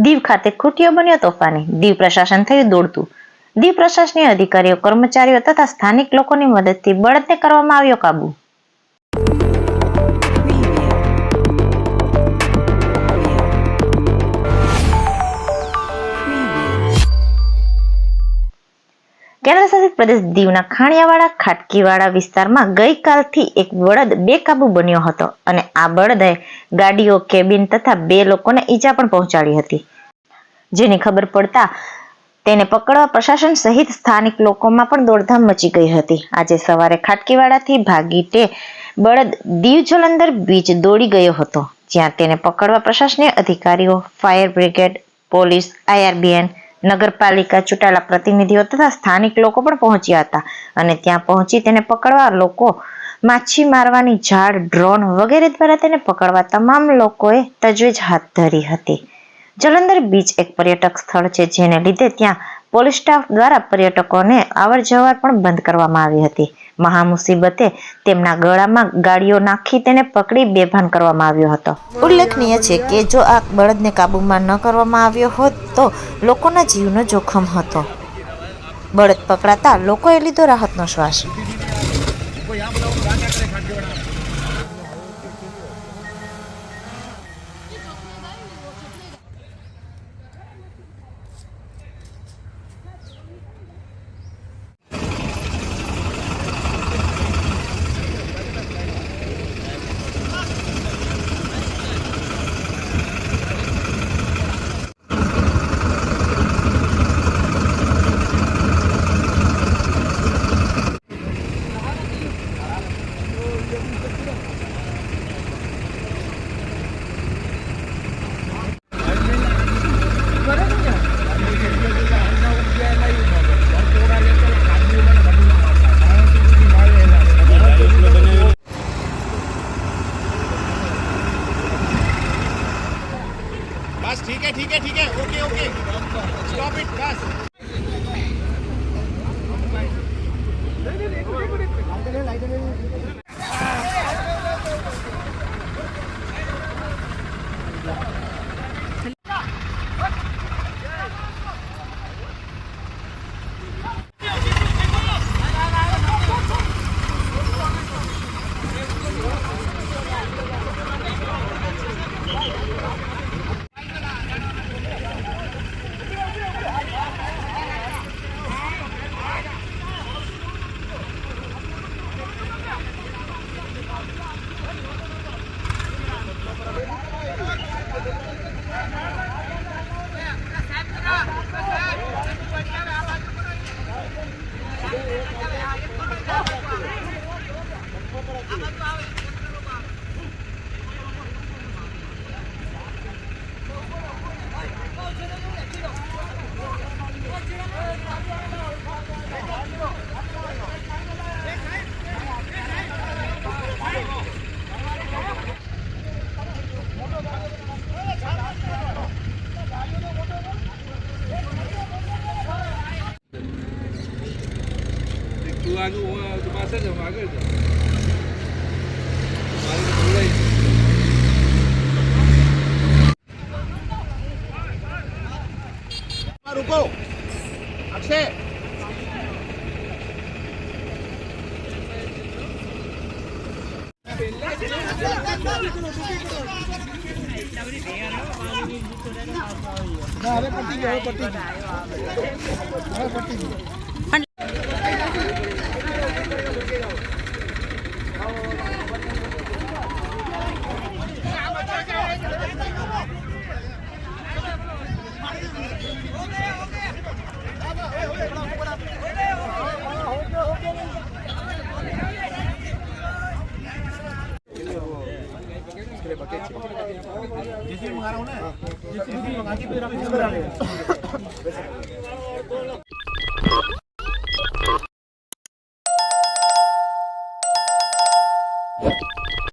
દીવ ખાતે ખૂટીઓ બન્યો તોફાની. દીવ પ્રશાસન થયું દોડતું. દીવ પ્રશાસનીય અધિકારીઓ, કર્મચારીઓ તથા સ્થાનિક લોકોની મદદથી બળદને કરવામાં આવ્યો કાબુ. કેન્દ્રશાસિત પ્રદેશ દીવના ખાણિયાવાડા, ખાટકીવાડા વિસ્તારમાં ગઈકાલથી એક બળદ બેકાબુ બન્યો હતો અને આ બળદે ગાડીઓ, કેબિન તથા બે લોકોને ઈજા પણ પહોંચાડી હતી. જેની ખબર પડતા તેને પકડવા પ્રશાસન સહિત સ્થાનિક લોકોમાં પણ દોડધામ મચી ગઈ હતી. આજે સવારે ખાટકીવાડાથી ભાગીટે બળદ દીવ જલંધર બીચ દોડી ગયો હતો, જ્યાં તેને પકડવા પ્રશાસનીય અધિકારીઓ, ફાયર બ્રિગેડ, પોલીસ, આઈઆરબીએન નગરપાલિકા ચૂંટાયેલા પ્રતિનિધિઓ તથા સ્થાનિક લોકો પણ પહોંચ્યા હતા અને ત્યાં પહોંચી તેને પકડવા લોકો માછી મારવાની ઝાડ, ડ્રોન વગેરે દ્વારા તેને પકડવા તમામ લોકોએ તજવીજ હાથ ધરી હતી. જલંધર બીચ એક પર્યટક સ્થળ છે જેને લીધે ત્યાં પોલીસ સ્ટાફ દ્વારા પર્યટકોને અવર જવર પણ બંધ કરવામાં આવી હતી. મહા મુસીબતે તેમના ગળામાં ગાડીઓ નાખી તેને પકડી બેભાન કરવામાં આવ્યો હતો. ઉલ્લેખનીય છે કે જો આ બળદને કાબૂમાં ન કરવામાં આવ્યો હોત તો લોકોના જીવનો જોખમ હતો. બળદ પકડાતા લોકોએ લીધો રાહતનો શ્વાસ. बस ठीक है ठीक है ठीक है ओके ओके स्टॉप इट बस આગળ પાસે જ આગળ જ રૂકો અક્ષય. ના પટી ગયો પટી ગયો. પટી ગયો. है